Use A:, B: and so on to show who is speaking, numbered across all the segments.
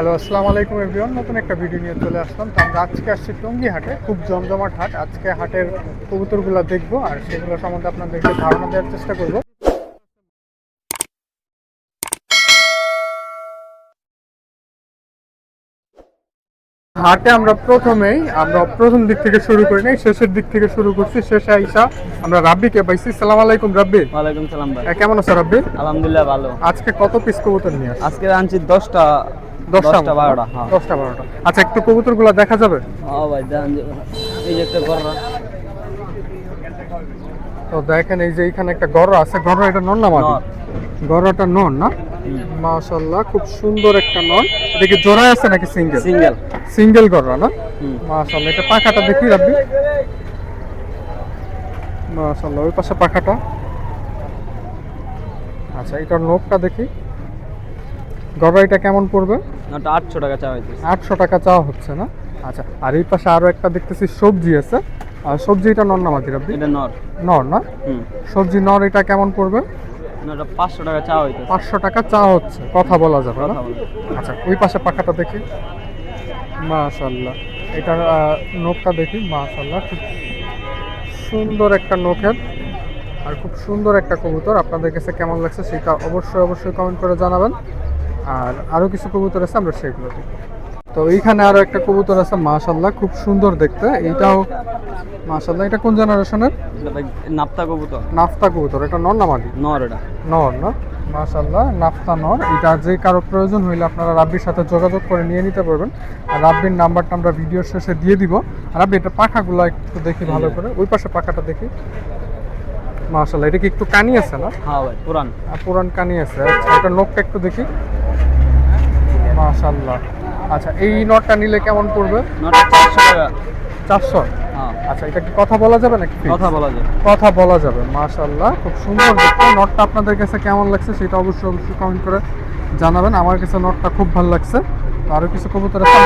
A: Hello আসসালামু আলাইকুম everyone নতুন একটা ভিডিও নিয়ে চলে আসলাম। তো আমরা আজকে আসছি টঙ্গী হাটে খুব জমজমাট হাট। আজকে হাটের কবুতরগুলো দেখব আর সেগুলো সম্বন্ধে আপনাদেরকে ধারণা দেওয়ার চেষ্টা করব। হাটে আমরা প্রথমেই আমরা প্রথম দিক থেকে শুরু করি নাই শেষের দিক থেকে শুরু করছি। শেষে আইসা আমরা রাব্বিকে পাইছি। সালাম আলাইকুম রাব্বি।
B: ওয়ালাইকুম সালাম ভাই।
A: কেমন আছো রাব্বি?
B: আলহামদুলিল্লাহ ভালো।
A: আজকে কত পিস কবুতর নিয়ে
B: আজকে আনছি দশটা
A: দশটা
B: বারোটা হ্যাঁ।
A: দশটা বারোটা। আচ্ছা একটু কবুতরগুলো দেখা যাবে?
B: ভাই এই যে একটা গররা।
A: তো দেখেন এই যে এখানে একটা গড় আছে। গড় এটা নর না মাদি। গড়টা নর না? মাশাআল্লাহ খুব সুন্দর একটা নর এটা কি জোড়ায় আছে নাকি সিঙ্গেল?
B: সিঙ্গেল।
A: সিঙ্গেল গড় না। মাশাআল্লাহ এটা পাখাটা দেখি রাব্বি। মাশাআল্লাহ ওই পাশে পাখাটা। আচ্ছা এটার নোকটা দেখি। গড় এটা কেমন পড়বে?
B: ওটা আটশো টাকা চা হইতেছে।
A: আটশো টাকা চাওয়া হচ্ছে না? আচ্ছা আর এই পাশে আরও একটা দেখতেছি সবজি আছে। আর সবজি এটা নর না মাদি রাব্বি
B: এটা নর।
A: নর না? সবজি নর এটা কেমন পড়বে?
B: ওটা পাঁচশো টাকা চা হইতেছে।
A: পাঁচশো টাকা চা হচ্ছে কথা বলা যাবে না? আচ্ছা ওই পাশে পাখাটা দেখি। মাশাল্লাহ এটার নোকটা দেখি। মাশাল্লাহ খুব সুন্দর একটা নোকের আর খুব সুন্দর একটা কবুতর। আপনাদের কাছে কেমন লাগছে সেটা অবশ্যই অবশ্যই কমেন্ট করে জানাবেন। আর আরও কিছু কবুতর আছে আমরা সেগুলো দেখি তো এইখানে আরও একটা কবুতর আছে মাশাল্লাহ খুব সুন্দর দেখতে। এইটাও মাশাল্লাহ এটা কোন জেনারেশনের?
B: ভাই কবুতর।
A: নাফতা কবুতর এটা নর নামাদি
B: নর এটা।
A: নর না? মাশাল্লাহ নাফতা নর। এটা যে কারও প্রয়োজন হইলে আপনারা রাব্বির সাথে যোগাযোগ করে নিয়ে নিতে পারবেন। আর রাব্বির নাম্বারটা আমরা ভিডিওর শেষে দিয়ে দিব। আর রাব্বি এটা পাখাগুলো একটু দেখি ভালো করে। ওই পাশে পাখাটা দেখি। মাশাল্লাহ এটা কি একটু কানি আছে না?
B: হ্যাঁ ভাই পুরান।
A: আর পুরান কানি আছে। আচ্ছা এটা নখটা একটু দেখি। মাশাল্লাহ আচ্ছা এই নটটা নিলে কেমন পড়বে?
B: চারশো হ্যাঁ।
A: আচ্ছা এটা কি কথা বলা যাবে নাকি?
B: কথা বলা যায়
A: কথা বলা যাবে মাশাল্লাহ খুব সুন্দর দেখতে। নটটা আপনাদের কাছে কেমন লাগছে সেটা অবশ্যই অবশ্যই কমেন্ট করে জানাবেন। আমার কাছে নটটা খুব ভালো লাগছে। আরও কিছু কবুতর আছে।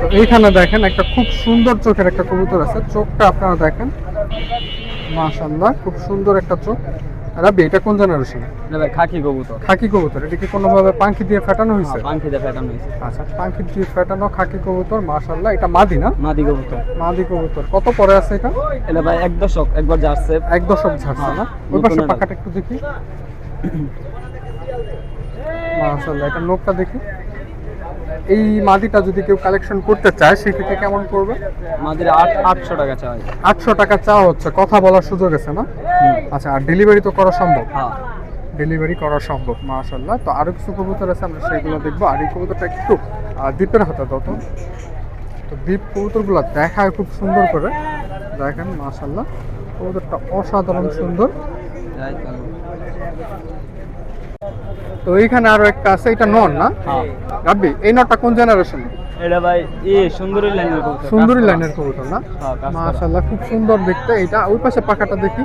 A: তো এইখানে দেখেন একটা খুব সুন্দর চোখের একটা কবুতর আছে। চোখটা আপনারা দেখেন মাশাল্লাহ খুব সুন্দর একটা চোখ। রাবি এটা কোন জেনারেশন
B: এটা ভাই খাকি কবুতর।
A: খাকি কবুতর এটা কি দিয়ে ফাটানো হয়েছে?
B: হ্যাঁ, পাঙ্খিতে ফ্যাটানো হয়েছে।
A: আচ্ছা দিয়ে ফাটানো খাকি কবুতর মাশাল্লাহ এটা মাদি না?
B: মাদি কবুতর।
A: মাদি কবুতর কত পরে আছে এটা?
B: এটা ভাই এক দশক একবার যাচ্ছে
A: এক দশক ঝাড়ছে না? ওই পাশে। পাখাটা একটু দেখি। মাশাআল্লাহ এটা নোকটা দেখি। এই মাদিটা যদি কেউ কালেকশন করতে চায় সেক্ষেত্রে কেমন করবে
B: মাদির আট আটশো টাকা চা হয়
A: আটশো টাকা চাওয়া হচ্ছে কথা বলার সুযোগ আছে না? আচ্ছা আর ডেলিভারি তো করা সম্ভব?
B: হ্যাঁ।
A: ডেলিভারি করা সম্ভব মাশাআল্লাহ। তো আরও কিছু কবুতর আছে আমরা সেগুলো দেখব। আর এই কবুতরটা একটু দ্বীপের হাতে দাও তো। দ্বীপ কবুতরগুলো দেখায় খুব সুন্দর করে। দেখেন মাশাআল্লাহ। কবুতরটা অসাধারণ সুন্দর। তো এইখানে আরও একটা আছে এটা নন না?
B: হ্যাঁ।
A: রাব্বি এই নটটা কোন জেনারেশন
B: এটা ভাই ই সুন্দরী লাইনের কবুতর।
A: সুন্দরী লাইনের কবুতর না?
B: হ্যাঁ,
A: মাশাআল্লাহ খুব সুন্দর দেখতে। এটা ওই পাশে পাখাটা দেখি।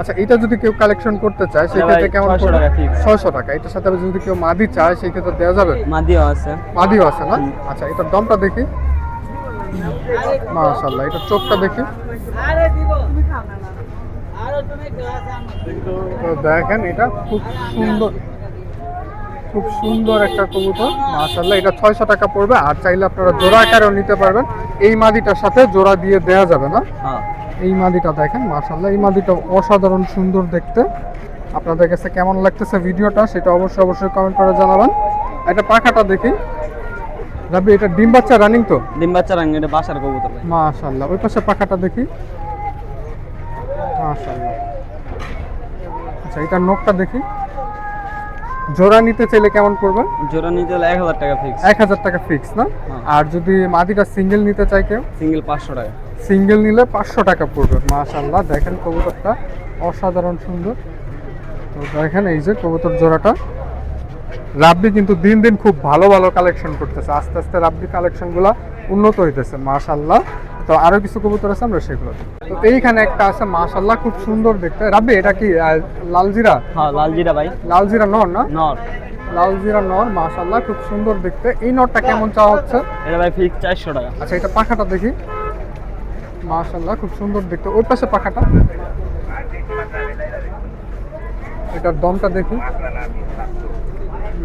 A: আচ্ছা এটা যদি কেউ কালেকশন করতে চায় সেক্ষেত্রে কেমন
B: 600 টাকা fix।
A: ছয়শো টাকা। এটার সাথে যদি কেউ মাদি চায় সেই ক্ষেত্রে দেওয়া যাবে?
B: মাদিও আছে।
A: মাদিও আছে না? আচ্ছা এটার দামটা দেখি। মাশাআল্লাহ এটার চোখটা দেখি। দেখেন এটা খুব সুন্দর। খুব সুন্দর একটা কবুতর। মাশাআল্লাহ এটা ছয়শো টাকা পড়বে। আর চাইলে আপনারা জোড়া আকারেও নিতে পারবেন। এই মাদিটার সাথে জোড়া দিয়ে দেওয়া যাবে না।
B: হ্যাঁ।
A: এই মাদিটা দেখেন মাশাআল্লাহ এই মাদিটা অসাধারণ সুন্দর দেখতে। আপনাদের কাছে কেমন লাগতেছে ভিডিওটা সেটা অবশ্যই অবশ্যই কমেন্ট করে জানাবেন। এটা পাখাটা দেখি। রাবি এটা ডিম বাচ্চা রানিং তো?
B: ডিম বাচ্চা রানিং এটা বাসার কবুতর ভাই।
A: মাশাআল্লাহ ওই পাশে পাখাটা দেখি। মাশাআল্লাহ। আচ্ছা এটার নখটা দেখি। জোড়া নিতে চাইলে কেমন পড়বে
B: জোড়া নিতে হলে এক হাজার টাকা ফিক্স
A: এক হাজার টাকা ফিক্স না?
B: হ্যাঁ।
A: আর যদি মাদিটা সিঙ্গেল নিতে চাই কেউ?
B: সিঙ্গেল পাঁচশো টাকা।
A: সিঙ্গেল নিলে পাঁচশো টাকা পড়বে মাশাল্লাহ দেখেন কবুতরটা অসাধারণ সুন্দর। তো দেখেন এই যে কবুতর জোড়াটা। রাব্বি কিন্তু দিন দিন খুব ভালো ভালো কালেকশন করতেছে। আস্তে আস্তে রাব্বি কালেকশনগুলো উন্নত হইতেছে মাশাল্লাহ তো আরও কিছু কবুতর আছে আমরা সেগুলো তো এইখানে একটা আছে মাশাল্লাহ খুব সুন্দর দেখতে। রাব্বি এটা কি লালজিরা?
B: হ্যাঁ লাল জিরা ভাই।
A: লালজিরা নর না?
B: নর।
A: লালজিরা নর মাশাল্লাহ খুব সুন্দর দেখতে। এই নরটা কেমন চাওয়া হচ্ছে?
B: এটা ভাই ফিক্স চারশো টাকা।
A: আচ্ছা এটা পাখাটা দেখি। মাশাল্লাহ খুব সুন্দর দেখতে। ওই পাশে পাখাটা। এটার দমটা দেখি।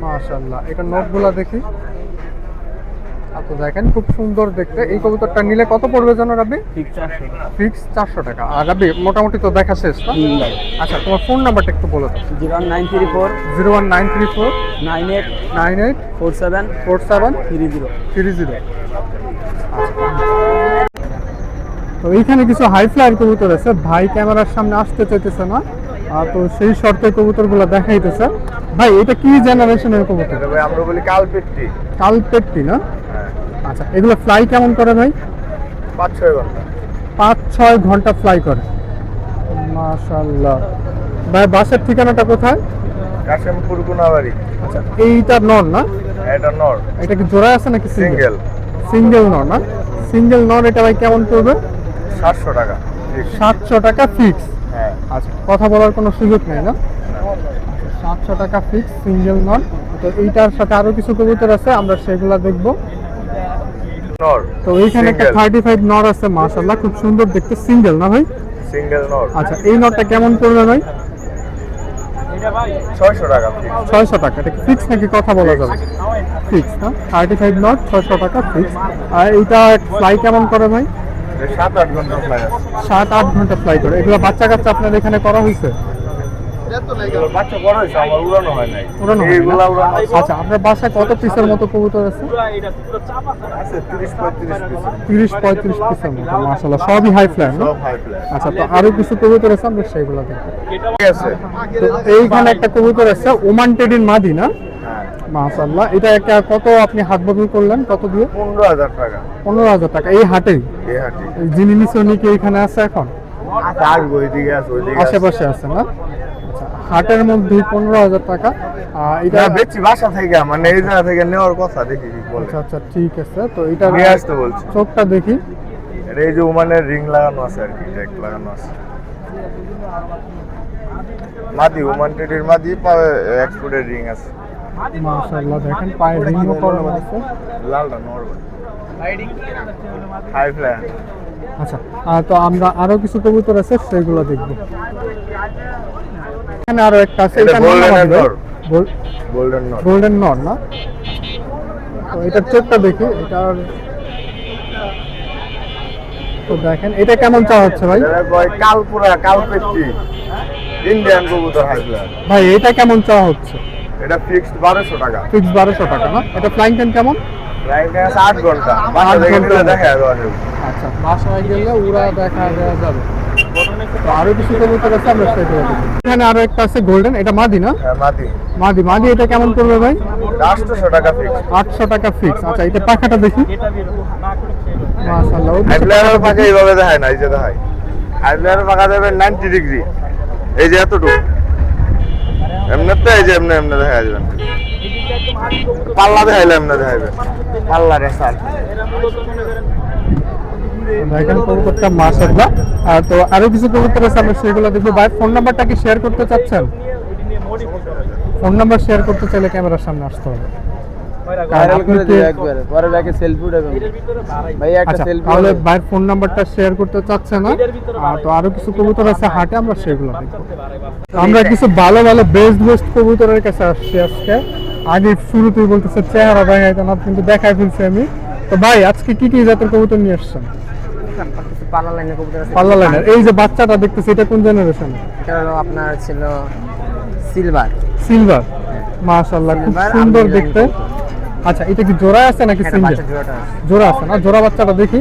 A: মাশাল্লাহ এটা নখগুলা দেখি। আচ্ছা দেখেন খুব সুন্দর দেখতে। এই কবুতরটা নিলে কত পড়বে যেন রাব্বি?
B: ফিক্স চারশো টাকা।
A: ফিক্স চারশো টাকা। আর রাব্বি মোটামুটি তো দেখা শেষ
B: ভাই।
A: আচ্ছা তোমার ফোন নাম্বারটা একটু বলো
B: zero nine three four.
A: Zero one nine three four.
B: Nine eight.
A: Nine eight.
B: Four seven.
A: Four seven.
B: Three zero.
A: Three zero. তো এইখানে কিছু হাই ফ্লাইয়ের কবুতর আছে। ভাই ক্যামেরার সামনে আসতে চাইতেছে না। আর তো সেই শর্তে কবুতরগুলো দেখাইতেছে। ভাই এটা কি জেনারেশনের কবুতর?
C: তবে আমরা বলি কালপেটটি।
A: কালপেটটি না? আচ্ছা এগুলো ফ্লাই কেমন করে ভাই?
C: পাঁচ ছয় ঘণ্টা।
A: পাঁচ ছয় ঘণ্টা ফ্লাই করে। মাশাল্লাহ ভাই বাসের ঠিকানাটা কোথায়?
C: কাশিমপুর গুনাবাড়ি।
A: আচ্ছা এইটা নর না?
C: এটা নর।
A: এটা কি জোড়া আছে নাকি সিঙ্গেল
C: সিঙ্গেল
A: নর না? সিঙ্গেল নর এটা ভাই কেমন পড়বে?
C: সাতশো টাকা।
A: সাতশো টাকা ফিক্স
C: হ্যাঁ।
A: আচ্ছা কথা বলার কোনো সুযোগ নেই না? সাতশো টাকা ফিক্স সিঙ্গেল নন তো এইটার সাথে আরও কিছু কবুতর আছে আমরা সেগুলো দেখব।
C: নর
A: তো এইখানে একটা
C: Single.
A: থার্টি ফাইভ নর আছে মাশাল্লাহ খুব সুন্দর দেখতে সিঙ্গেল না ভাই?
C: সিঙ্গেল নর।
A: আচ্ছা এই নটটা কেমন পড়বে ভাই?
C: ছয়শো টাকা।
A: ছয়শো টাকা এটা ফিক্স নাকি কথা বলা যাবে? ফিক্স না? থার্টি ফাইভ নট ছয়শো টাকা ফিক্স আর এইটা ফ্লাই কেমন করে ভাই?
C: সাত আট ঘণ্টা ফ্লাই
A: সাত আট ঘণ্টা ফ্লাই করে। এগুলো বাচ্চা কাচ্চা আপনার এখানে করা হয়েছে? আচ্ছা আপনার বাসায় কত পিসের মতো কবুতর আছে?
C: আছে তিরিশ পঁয়ত্রিশ পিস
A: তিরিশ পঁয়ত্রিশ পিসের মতো মাসাল্লাহ সবই হাই আচ্ছা তো আরও কিছু কবুতর আছে আমরা সেইগুলো এইখানে একটা কবুতর আছে ওমান টেডির মাদি না?
C: হ্যাঁ
A: মাশাল্লাহ এটা একটা কত আপনি হাত বদল করলেন? কত দিয়ে?
C: পনেরো হাজার টাকা।
A: পনেরো হাজার টাকা এই হাটেই?
C: এই হাটি
A: যিনি নিচে উনি কি এখানে আছে এখন?
C: আসবে ওইদিকে আছে ওইদিকে আছে।
A: আশেপাশে আছে না? হাটের মধ্যে পনেরো হাজার টাকা। এটা
C: না বাসা থেকে মানে এই জায়গা থেকে নেওয়ার কথা দেখি
A: আচ্ছা আচ্ছা ঠিক আছে। তো এটা
C: নিয়ে আসতে বলছি।
A: চোখটা দেখি।
C: এই যে ওমানের রিং লাগানো আছে আর কি ট্যাগ লাগানো আছে। মাদি ওমান টেডির মাদি পাবে এক্সপোর্টের রিং আছে।
A: মাশাল্লাহ দেখেন পায়ে রিংও করানো আছে
C: লালটা নরমাল হাই ফ্লাই
A: আচ্ছা তো আমরা আরও কিছু কবুতর আছে সেগুলো দেখব। এখানে আরও একটা আছে
C: এটা
A: নাম
C: নর। গোল্ডেন নর
A: গোল্ডেন নর না? তো এটার চোখটা দেখি এটার তো দেখেন এটা কেমন চা হচ্ছে ভাই?
C: এটা কালপুরা কালপেট্টি। ইন্ডিয়ান কবুতর হাই ফ্লাই
A: ভাই এটা কেমন চা হচ্ছে?
C: এটা ফিক্সড বারোশো টাকা।
A: ফিক্সড বারোশো টাকা না? এটা ফ্লাইং টাইম কেমন?
C: রাইট আছে আট ঘণ্টা। বাসা ঘণ্টা। দেখা যাবে
A: আচ্ছা বাসায় গেলে উড়া দেখা যাবে। আরও কিছু কবুতর আছে আমরা সেগুলো এখানে আরও একটা আছে গোল্ডেন এটা মাদি না?
C: হ্যাঁ মাদি।
A: মাদি মাদি এটা কেমন করবে ভাই?
C: আটশোশো টাকা ফিক্সড
A: আটশো টাকা ফিক্স আচ্ছা এটা পাখাটা দেখি। মাশাআল্লাহ ওই
C: হাই পাখা এইভাবে দেখায় না এই যে দেখায়। হাই ফ্লাইয়ারের পাখা দেবে নাইনটি ডিগ্রি এই যে এতটুকু। এমনিতে এই যে এমনি এমনি দেখা যাবে পাল্লা দেখাইলে এমনি দেখাইবে পাল্লা রে স্যার।
A: দেখেন কবুতরটা মাশাআল্লাহ। আর তো আরও কিছু কবুতর আছে আমরা সেগুলো দেখব। ভাই ফোন নাম্বারটা কি শেয়ার করতে চাচ্ছেন? ফোন নাম্বার শেয়ার করতে চাইলে ক্যামেরার সামনে আসতে হবে। আচ্ছা
B: সেলফি
A: তাহলে ভাইয়ের ফোন নাম্বারটা শেয়ার করতে চাচ্ছে না তো আরও কিছু কবুতর আছে হাটে আমরা সেগুলো আমরা কিছু ভালো ভালো বেস্ট বেস্ট কবুতরের কাছে আসছি আজকে। আগে শুরুতেই বলতেছে চেহারা দেখাইতে না কিন্তু দেখাই ফেলছি আমি। তো ভাই আজকে কি কি জাতের কবুতর নিয়ে আসছেন?
D: কবুতর আছে।
A: পাল্লা লাইনের এই যে বাচ্চাটা দেখতেছি এটা কোন জেনারেশন
D: এটা আপনার ছিল সিলভার
A: সিলভার মাশাআল্লাহ খুব সুন্দর দেখতে। আচ্ছা এটা কি জোড়া আছে নাকি সিঙ্গেল জোড়া আছে না? জোড়া বাচ্চাটা দেখি।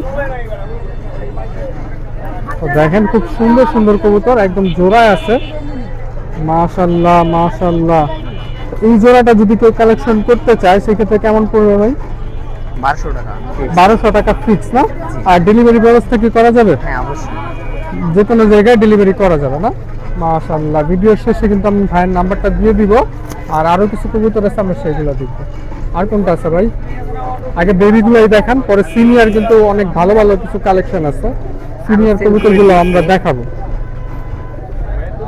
A: দেখেন খুব সুন্দর সুন্দর কবুতর একদম জোড়ায় আছে। মাশাল্লাহ মাশাল্লাহ এই জোড়াটা যদি কেউ কালেকশন করতে চায় সেক্ষেত্রে কেমন পড়বে ভাই?
D: বারোশো টাকা
A: বারোশো টাকা ফিক্স না? আর ডেলিভারি ব্যবস্থা কি করা যাবে?
D: হ্যাঁ অবশ্যই।
A: যে কোনো জায়গায় ডেলিভারি করা যাবে না? মাশাল্লাহ ভিডিওর শেষে কিন্তু আমি ভাইয়ের নাম্বারটা দিয়ে দিব। আর আরও কিছু কবুতর আছে আমরা সেগুলো দেখব। আর কোনটা আছে ভাই? আগে বেবিগুলোই দেখান পরে সিনিয়র কিন্তু অনেক ভালো ভালো কিছু কালেকশন আছে। সিনিয়র কবুতরগুলো আমরা দেখাবো।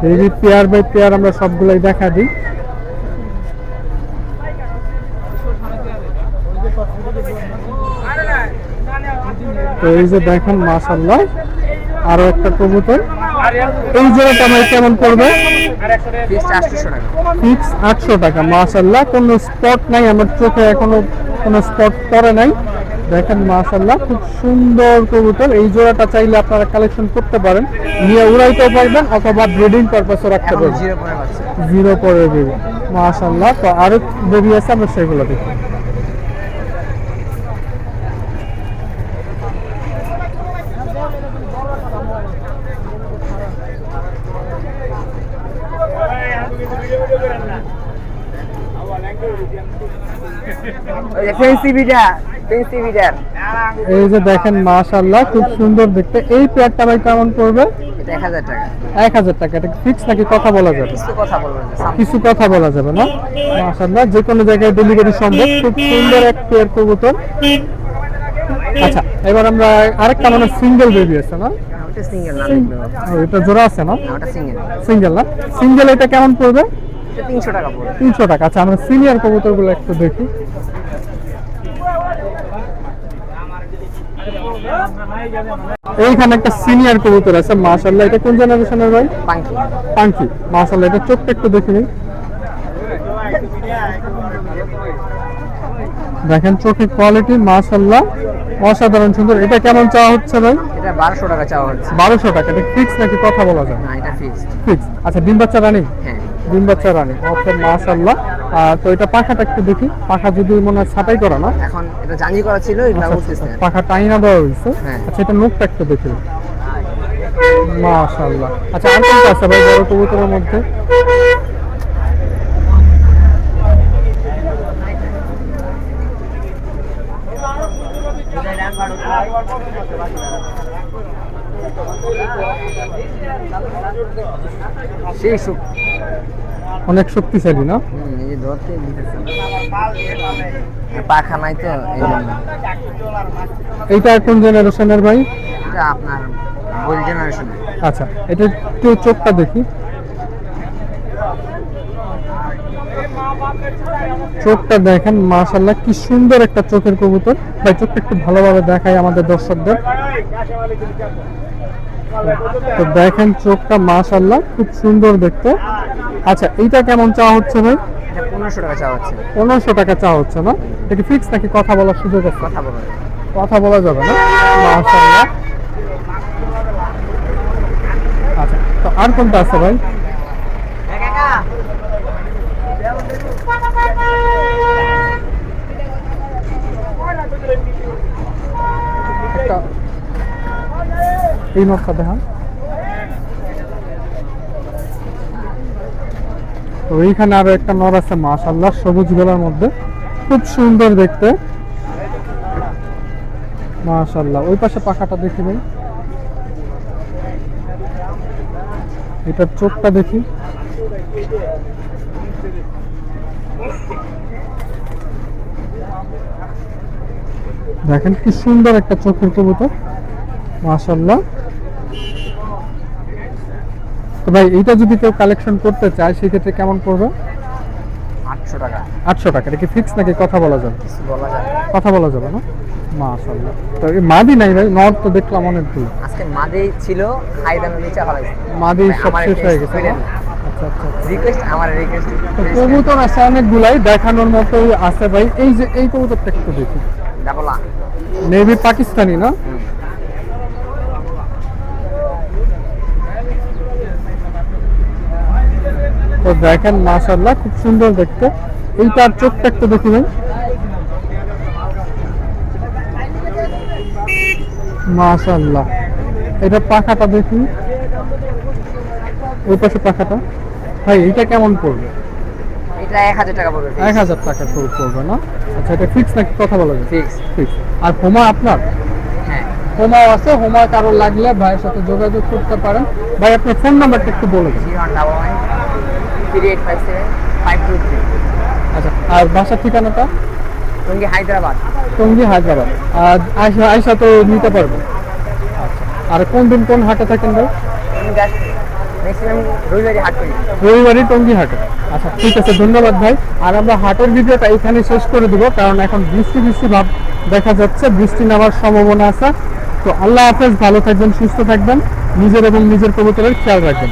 A: বেবি পেয়ার বাই পেয়ার আমরা সবগুলোই দেখা দিই। তো এই যে দেখেন মাশাল্লাহ আরও একটা কবুতর। এই জোড়াটা ভাই কেমন পড়বে? ফিক্স আটশো টাকা। মাশাল্লাহ কোনো স্পট নাই আমার চোখে এখনও কোনো স্পট পড়ে নাই। দেখেন মাশাল্লাহ খুব সুন্দর কবুতর। এই জোড়াটা চাইলে আপনারা কালেকশন করতে পারেন। নিয়ে উড়াইতেও পারবেন অথবা ব্রিডিং পারপাসও রাখতে পারবেন।
D: জিরো পরে
A: পরে বেবি মাশাল্লাহ তো আরও বেবি আছে আমরা সেগুলো দেখি। এই যে দেখেন মাশাল্লাহ খুব সুন্দর দেখতে। এই পেয়ারটা ভাই কেমন পড়বে?
D: এটা এক হাজার টাকা।
A: এক হাজার টাকা এটা ফিক্স নাকি কথা বলা যাবে?
D: কিছু কথা বলবেন যে সামনে
A: কিছু কথা বলা যাবে না? মাশাআল্লাহ যে কোনো জায়গায় ডেলিভারি সম্ভব। খুব সুন্দর এক পেয়ার কবুতর। আচ্ছা এবার আমরা আরেকটা মানে সিঙ্গেল বেবি আছে না?
D: ওটা সিঙ্গেল না
A: এটা জোড়া আছে না?
D: ওটা সিঙ্গেল
A: সিঙ্গেল না? সিঙ্গেল এটা কেমন পড়বে?
D: এটা তিনশো টাকা পড়বে।
A: তিনশো টাকা। আচ্ছা আমরা সিনিয়র কবুতরগুলো একটু দেখি। এইখানে একটা সিনিয়র কবুতর আছে মাশাআল্লাহ। এটা কোন জেনারেশনের ভাই?
D: পাঙ্কি।
A: পাঙ্কি। মাশাআল্লাহ এটা চোখটা একটু দেখে ভাই দেখেন চোখের কোয়ালিটি মাশাআল্লাহ। অসাধারণ সুন্দর। এটা কেমন চাওয়া হচ্ছে ভাই?
D: এটা বারোশো টাকা চাওয়া হচ্ছে।
A: বারোশো টাকা। এটা ফিক্স নাকি কথা বলা যায়?
D: না এটা ফিক্সড
A: ফিক্স আচ্ছা ডিম বাচ্চা রানিং?
D: হ্যাঁ।
A: ডিম বাচ্চা রানিং ওকে মাশাআল্লাহ। আর তো এটা পাখাটা একটু দেখি। পাখা যদি মনে হয় ছাটাই করা না?
D: এখন এটা জানি করা ছিল এটা
A: আচ্ছা,
D: উঠতেছে।
A: আচ্ছা, পাখা টাইনা দেওয়া হয়েছে।
D: হ্যাঁ।
A: আচ্ছা এটা নোকটা একটু দেখি। মাশাআল্লাহ। আচ্ছা আর কোনটা আছে ভাই বড় কবুতরের মধ্যে?
D: সেই সুখ।
A: অনেক শক্তিশালী না?
D: এই ধরতে পাখা নাই তো। এই জন্য।
A: এইটা কোন জেনারেশনের ভাই?
D: এটা আপনার গোল জেনারেশন
A: আচ্ছা এটা একটু চোখটা দেখি। চোখটা দেখেন মাশাল্লাহ কি সুন্দর একটা চোখের কবুতর। ভাই চোখটা একটু ভালোভাবে দেখায় আমাদের দর্শকদের। তো দেখেন চোখটা মাশাল্লাহ খুব সুন্দর দেখতে। আচ্ছা এইটা কেমন চাওয়া হচ্ছে ভাই?
D: পনেরোশো টাকা চাওয়া হচ্ছে।
A: পনেরোশো টাকা চাওয়া হচ্ছে না? এটা কি ফিক্স নাকি কথা বলার সুযোগ আছে?
D: কথা বলবেন
A: কথা বলা যাবে না? মাশাআল্লাহ। আচ্ছা তো আর কোনটা আছে ভাই? একটা এই নকশা দেখান। তো এইখানে আরও একটা নর আছে, মাশাআল্লাহ, সবুজ গোলার মধ্যে। খুব সুন্দর দেখতে। মাশাআল্লাহ, ওই পাশে পাখাটা দেখি ভাই এটার চোখটা দেখি। দেখেন কি সুন্দর একটা চোখের কবুতর। মাশাআল্লাহ। তো ভাই এইটা যদি কেউ কালেকশন করতে চায় সেক্ষেত্রে কেমন পড়বে?
D: আটশো টাকা।
A: আটশো টাকা। এটা কি ফিক্স নাকি কথা বলা যাবে?
D: বলা না।
A: কথা বলা যাবে না? মাশাআল্লাহ। তো এই মাদি নাই ভাই নর তো দেখলাম অনেকগুলো।
D: আজকে মাদে ছিল হাই দামে নিচে ফলাইছে
A: মাদি সব শেষ হয়ে গেছে। আচ্ছা আচ্ছা আচ্ছা।
D: রিকোয়েস্ট আমার রিকোয়েস্ট
A: কবুতর আছে অনেকগুলাই দেখানোর মতোই আছে ভাই। এই যে এই কবুতরটা একটু দেখি।
D: ডাবল আ
A: পাকিস্তানি না? তো দেখেন মাশাআল্লাহ খুব সুন্দর দেখতে। এইটার চোখটা একটু দেখি ভাই এটা পাখাটা দেখি ওই পাশে পাখাটা। ভাই এটা কেমন পড়বে?
D: এটা এক হাজার টাকা পড়বে
A: এক হাজার টাকা করে পড়বে না? আচ্ছা এটা ফিক্স নাকি কথা বলা
D: ফিক্স
A: ফিক্স আর হোমা আপনার?
D: হ্যাঁ।
A: হোমাও আছে হোমা কারও লাগলে ভাইয়ের সাথে যোগাযোগ করতে পারেন। ভাই আপনার ফোন নাম্বারটা একটু বলে দিন।
D: Three eight five seven five two three
A: আচ্ছা আর বাসার ঠিকানাটা?
D: টঙ্গি হায়দ্রাবাদ।
A: টঙ্গি হায়দ্রাবাদ। আর আয়সা আয়সা তো নিতে পারবে। আচ্ছা আর কোন দিন কোন হাটে থাকেন ভাই? রবিবারই টঙ্গি হাটে। আচ্ছা ঠিক আছে ধন্যবাদ ভাই। আর আমরা হাটের ভিডিওটা এখানে শেষ করে দিব কারণ এখন বৃষ্টি বৃষ্টি ভাব দেখা যাচ্ছে বৃষ্টি নামার সম্ভাবনা আছে। তো আল্লাহ হাফেজ ভালো থাকবেন সুস্থ থাকবেন নিজের এবং নিজের কবুতরের খেয়াল রাখবেন।